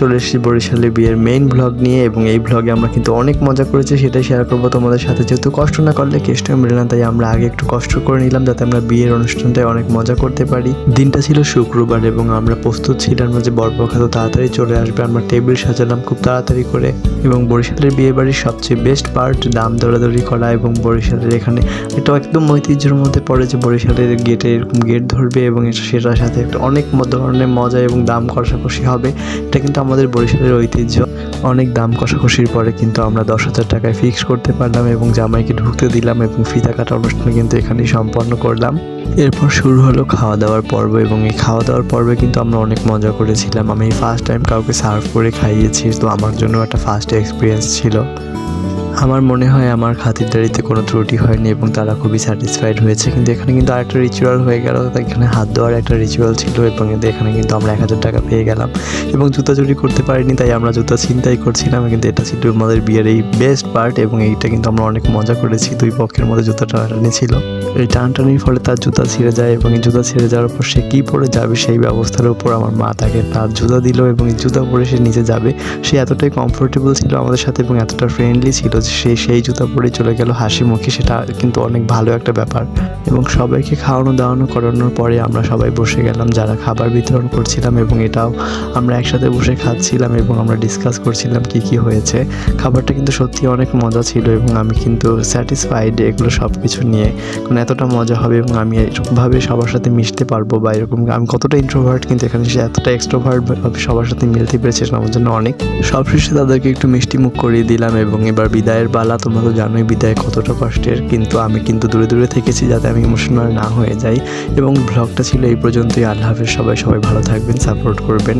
চলে এসেছি বরিশালে বিয়ের মেইন ব্লগ নিয়ে এবং এই ব্লগে আমরা কিন্তু অনেক মজা করেছি, সেটাই শেয়ার করব তোমাদের সাথে। যেহেতু কষ্ট না করলে কেষ্টই মিলে না, তাই আমরা আগে একটু কষ্ট করে নিলাম যাতে আমরা বিয়ের অনুষ্ঠানটায় অনেক মজা করতে পারি। দিনটা ছিল শুক্রবার এবং আমরা প্রস্তুত ছিলাম যে বরপক্ষ তো তাড়াতাড়ি চলে আসবে, আমরা টেবিল সাজালাম খুব তাড়াতাড়ি করে এবং বরিশালের বিয়ে বাড়ির সবচেয়ে বেস্ট পার্ট দাম দৌড়াদৌড়ি করা এবং বরিশালের এখানে এটা একদম ঐতিহ্যের মধ্যে পড়ে যে বরিশালের গেটে এরকম গেট ধরবে এবং এটা সেটার সাথে একটা অনেক ধরনের মজা এবং দাম কষাকষি হবে। এটা কিন্তু আমাদের বরিশালের ঐতিহ্য। অনেক দাম কষাকষির পরে কিন্তু আমরা দশ হাজার টাকায় ফিক্স করতে পারলাম এবং জামাইকে ঢুকতে দিলাম এবং ফিতা কাটা অনুষ্ঠান কিন্তু এখানেই সম্পন্ন করলাম। এরপর শুরু হলো খাওয়া দাওয়ার পর্ব এবং এই খাওয়া দাওয়ার পর্বে কিন্তু আমরা অনেক মজা করেছিলাম। আমি ফার্স্ট টাইম কাউকে সার্ভ করে খাইয়েছি, তো আমার জন্য একটা ফার্স্ট এক্সপিরিয়েন্স ছিল। আমার মনে হয় আমার খাতিরদারিতে কোনো ত্রুটি হয়নি এবং তারা খুবই স্যাটিসফাইড হয়েছে। কিন্তু এখানে কিন্তু আরেকটা রিচুয়াল হয়ে গেল। এখানে হাত দেওয়ার একটা রিচুয়াল ছিল এবং এখানে কিন্তু আমরা এক হাজার টাকা পেয়ে গেলাম। এবং জুতা চুরি করতে পারিনি, তাই আমরা জুতা ছিনতাই করছিলাম। কিন্তু এটা ছিল আমাদের বিয়ের এই বেস্ট পার্ট এবং এইটা কিন্তু আমরা অনেক মজা করেছি। দুই পক্ষের মধ্যে জুতা টানাটানি ছিল। এই টানটানির ফলে তার জুতা ছিঁড়ে যায় এবং এই জুতা ছিঁড়ে যাওয়ার পর সে কী পরে যাবে সেই ব্যবস্থার উপর আমার মা তাকে তার জুতা দিল এবং এই জুতা পরে সে নিচে যাবে। সে এতটাই কমফোর্টেবল ছিল আমাদের সাথে এবং এতটা ফ্রেন্ডলি ছিল সে সেই জুতা পরে চলে গেল হাসি মুখে, সেটা কিন্তু অনেক ভালো একটা ব্যাপার। এবং সবাইকে খাওয়ানো, দাওয়ানো, করানোর পরে আমরা সবাই বসে গেলাম, যারা খাবার বিতরণ করছিলাম এবং এটাও আমরা একসাথে বসে খাচ্ছিলাম এবং আমরা ডিসকাস করছিলাম কি কি হয়েছে। খাবারটা কিন্তু সত্যি অনেক মজা ছিল এবং আমি কিন্তু স্যাটিসফাইড এগুলো সব কিছু নিয়ে। কারণ এতটা মজা হবে এবং আমি এরকমভাবে সবার সাথে মিশতে পারব বা এরকম আমি কতটা ইন্ট্রোভার্ট কিন্তু এখানে সে এতটা এক্সট্রোভার্ট সবার সাথে মিলতে পেরেছে আমার জন্য অনেক। সবশেষে তাদেরকে একটু মিষ্টি মুখ করিয়ে দিলাম এবং এবার বিদায়ের পালা তোমরা তো জানোই, বিদায় কতটা কষ্টের। কিন্তু আমি কিন্তু দূরে দূরে থেকেছি যাতে আমি ইমোশনাল না হয়ে যাই। এবং ব্লগটা ছিল এই পর্যন্তই। আল্লাহ হাফেজ সবাই সবাই ভালো থাকবেন সাপোর্ট করবেন।